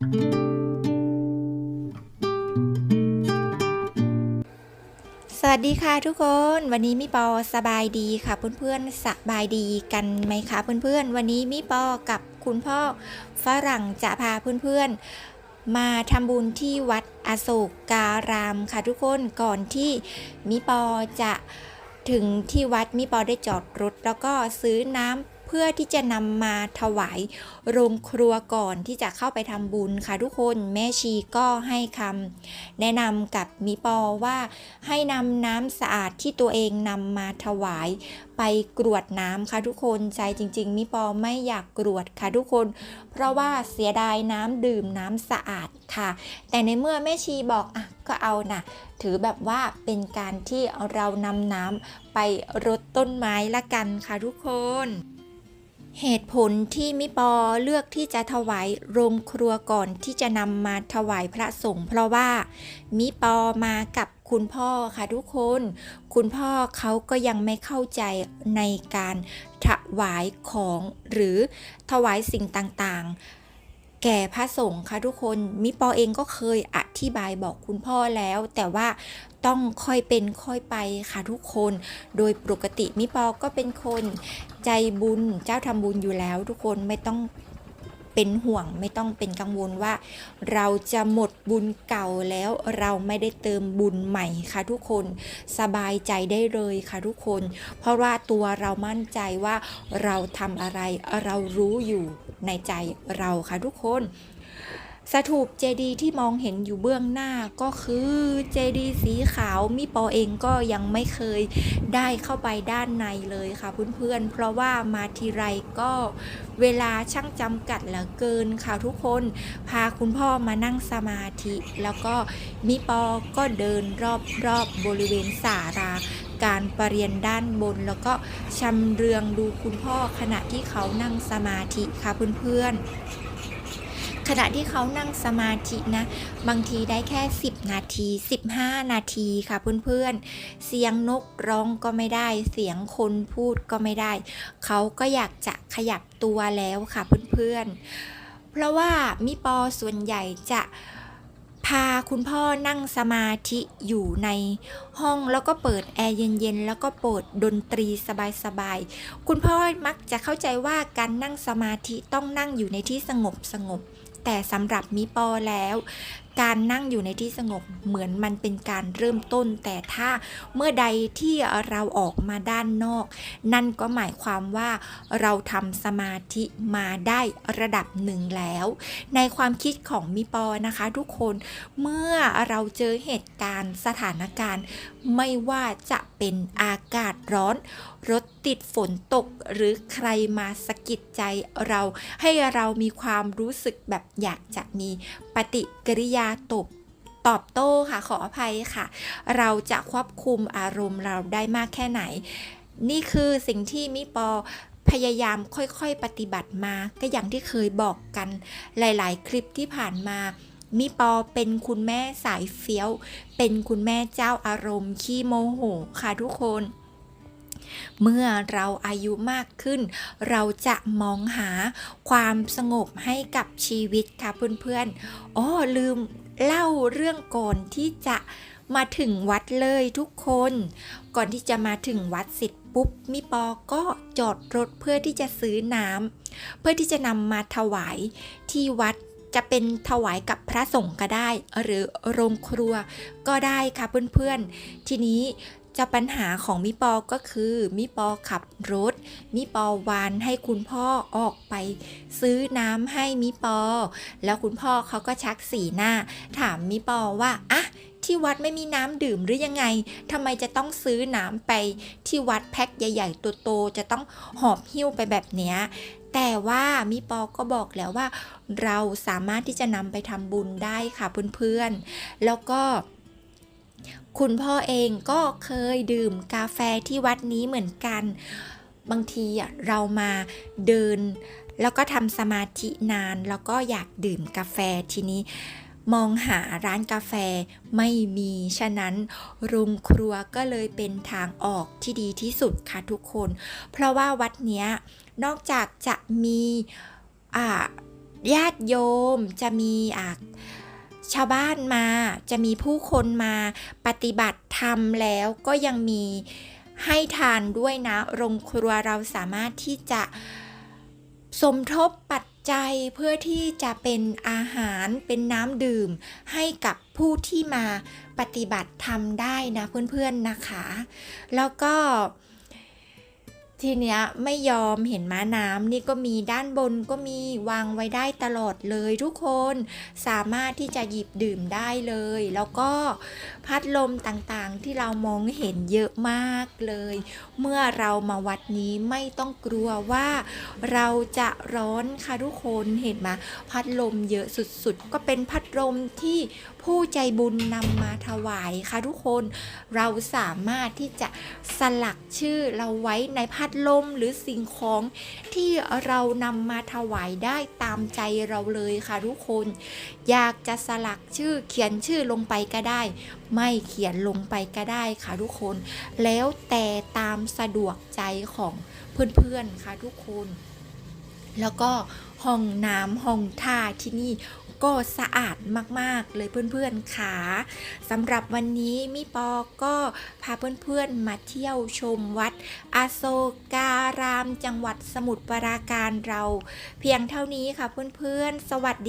สวัสดีค่ะทุกคนวันนี้มิปอสบายดีค่ะเพื่อนๆสบายดีกันไหมคะเพื่อนๆ วันนี้มิปอกับคุณพ่อฝรั่งจะพาเพื่อนๆ มาทำบุญที่วัดอโศกการามค่ะทุกคนก่อนที่มิปอจะถึงที่วัดมิปอได้จอดรถแล้วก็ซื้อน้ำ เพื่อที่จะนำมาถวายโรงครัวก่อนที่จะเข้าไปทำบุญค่ะทุกคนแม่ชีก็ให้คำแนะนำกับมิปอว่าให้นำน้ำสะอาดที่ตัวเองนำมาถวายไปกรวดน้ำค่ะทุกคนใจจริง ๆมิปอไม่อยากกรวดค่ะทุกคน เพราะว่าเสียดายน้ำดื่มน้ำสะอาดค่ะ แต่ในเมื่อแม่ชีบอกอะก็เอานะถือแบบว่าเป็นการที่เรานำน้ำไปรดต้นไม้ละกันค่ะทุกคน เหตุผลที่มิปอเลือกที่จะถวายโรงครัวก่อนที่จะนำมาถวายพระสงฆ์เพราะว่ามิปอมากับคุณพ่อค่ะทุกคน คุณพ่อเขาก็ยังไม่เข้าใจในการถวายของหรือถวายสิ่งต่างๆ แก่พระสงฆ์ค่ะทุกคน มิปอเองก็เคยอ ธิบายบอกคุณพ่อแล้ว แต่ว่าต้องค่อยเป็นค่อยไปค่ะทุกคน โดยปกติมิปอก็เป็นคนใจบุญเจ้าทำบุญอยู่แล้ว ทุกคนไม่ต้องเป็นห่วงไม่ต้องเป็นกังวลว่า เราจะหมดบุญเก่าแล้วเราไม่ได้เติมบุญใหม่ค่ะทุกคนสบายใจได้เลยค่ะทุกคน เพราะว่าตัวเรามั่นใจว่าเราทำอะไรเรารู้อยู่ในใจเราค่ะทุกคน สถูปเจดีย์ที่มองเห็นอยู่เบื้องหน้าก็คือเจดีย์สีขาวมิปอเองก็ยังไม่เคยได้เข้าไปด้านในเลยค่ะเพื่อนๆ เพราะว่ามาทีไรก็เวลาช่างจำกัดเหลือเกินค่ะทุกคนพาคุณพ่อมานั่งสมาธิ แล้วก็มิปอก็เดินรอบๆบบริเวณศาลาการประเรียนด้านบน แล้วก็ชำเรืองดูคุณพ่อขณะที่เขานั่งสมาธิค่ะเพื่อนๆ ขณะที่เขานั่งสมาธินะ บางทีได้แค่ 10 นาที 15 นาทีค่ะเพื่อนๆ เสียงนกร้องก็ไม่ได้ เสียงคนพูดก็ไม่ได้ เขาก็อยากจะขยับตัวแล้วค่ะเพื่อนๆ เพราะว่ามิปอส่วนใหญ่จะพาคุณพ่อนั่งสมาธิอยู่ในห้องแล้วก็เปิดแอร์เย็นๆ แล้วก็เปิดดนตรีสบายๆ คุณพ่อมักจะเข้าใจว่าการนั่งสมาธิต้องนั่งอยู่ในที่สงบสงบ แต่สำหรับมิปอแล้ว การนั่งอยู่ในที่สงบเหมือนมันเป็นการเริ่มต้น แต่ถ้าเมื่อใดที่เราออกมาด้านนอก นั่นก็หมายความว่าเราทำสมาธิมาได้ระดับหนึ่งแล้ว ในความคิดของมิปอนะคะ ทุกคนเมื่อเราเจอเหตุการณ์สถานการณ์ ไม่ว่าจะเป็นอากาศร้อน รถติดฝนตกหรือใครมาสะกิดใจเราให้เรามีความรู้สึกแบบอยากจะมีปฏิกิริยาตบตอบโต้ค่ะขออภัยค่ะ เราจะควบคุมอารมณ์เราได้มากแค่ไหน นี่คือสิ่งที่มิปอพยายามค่อยๆปฏิบัติมาก็อย่างที่เคยบอกกันหลายๆ คลิปที่ผ่านมามิปอเป็นคุณแม่สายเฟี้ยว เป็นคุณแม่เจ้าอารมณ์ขี้โมโหค่ะทุกคน เมื่อเราอายุมากขึ้น เราจะมองหาความสงบให้กับชีวิตค่ะเพื่อนๆอ๋อลืมเล่าเรื่องก่อนที่จะมาถึงวัดเลยทุกคน ก่อนที่จะมาถึงวัดเสร็จปุ๊บมิปอก็จอดรถเพื่อที่จะซื้อน้ำเพื่อที่จะนำมาถวายที่วัดจะเป็นถวายกับพระสงฆ์ก็ได้ หรือโรงครัวก็ได้ค่ะเพื่อนๆ ทีนี้ จะปัญหาของมิปอก็คือมิปอขับรถ มิปอวานให้คุณพ่อออกไปซื้อน้ำให้มิปอ แล้วคุณพ่อเขาก็ชักสีหน้า ถามมิปอว่าอะที่วัดไม่มีน้ำดื่มหรือยังไงทำไมจะต้องซื้อน้ำไปที่วัดแพ็คใหญ่ๆตัวโตจะต้องหอบหิ้วไปแบบเนี้ยแต่ว่ามิปอก็บอกแล้วว่า เราสามารถที่จะนำไปทำบุญได้ค่ะเพื่อนๆ แล้วก็ คุณพ่อเองก็เคยดื่มกาแฟที่วัดนี้เหมือนกัน บางทีเรามาเดิน แล้วก็ทำสมาธินาน แล้วก็อยากดื่มกาแฟทีนี้ มองหาร้านกาแฟไม่มี ฉะนั้นโรงครัวก็เลยเป็นทางออกที่ดีที่สุดค่ะทุกคน เพราะว่าวัดเนี้ยนอกจากจะมีญาติโยมจะมีอะ ชาวบ้านมาจะมีผู้คนมาปฏิบัติธรรมแล้วก็ยังมีให้ทานด้วยนะ โรงครัวเราสามารถที่จะสมทบปัจจัยเพื่อที่จะเป็นอาหารเป็นน้ำดื่ม ให้กับผู้ที่มาปฏิบัติธรรมได้นะเพื่อนๆนะคะ แล้วก็ ทีเนี้ยไม่ยอมเห็นม้าน้ำนี่ก็มีด้านบนก็มีวางไว้ได้ตลอดเลยทุกคนสามารถที่จะหยิบดื่มได้เลย แล้วก็พัดลมต่างๆที่เรามองเห็นเยอะมากเลย เมื่อเรามาวัดนี้ไม่ต้องกลัวว่าเราจะร้อนค่ะทุกคนเห็นไหมพัดลมเยอะสุดๆ ก็เป็นพัดลมที่ผู้ใจบุญนำมาถวายค่ะทุกคน เราสามารถที่จะสลักชื่อเราไว้ในพัดดลมหรือสิ่งของที่เรานำมาถวายได้ตามใจเราเลยค่ะทุกคน อยากจะสลักชื่อเขียนชื่อลงไปก็ได้ ไม่เขียนลงไปก็ได้ค่ะทุกคน แล้วแต่ตามสะดวกใจของเพื่อนๆค่ะทุกคน แล้วก็ห้องน้ำห้องท่าที่นี่ ก็สะอาดมากๆเลยเพื่อนๆค่ะสำหรับวันนี้มิปอก็พาเพื่อนๆมาเที่ยวชมวัดอโศการามจังหวัดสมุทรปราการเรา เพียงเท่านี้ค่ะเพื่อนๆ สวัสดี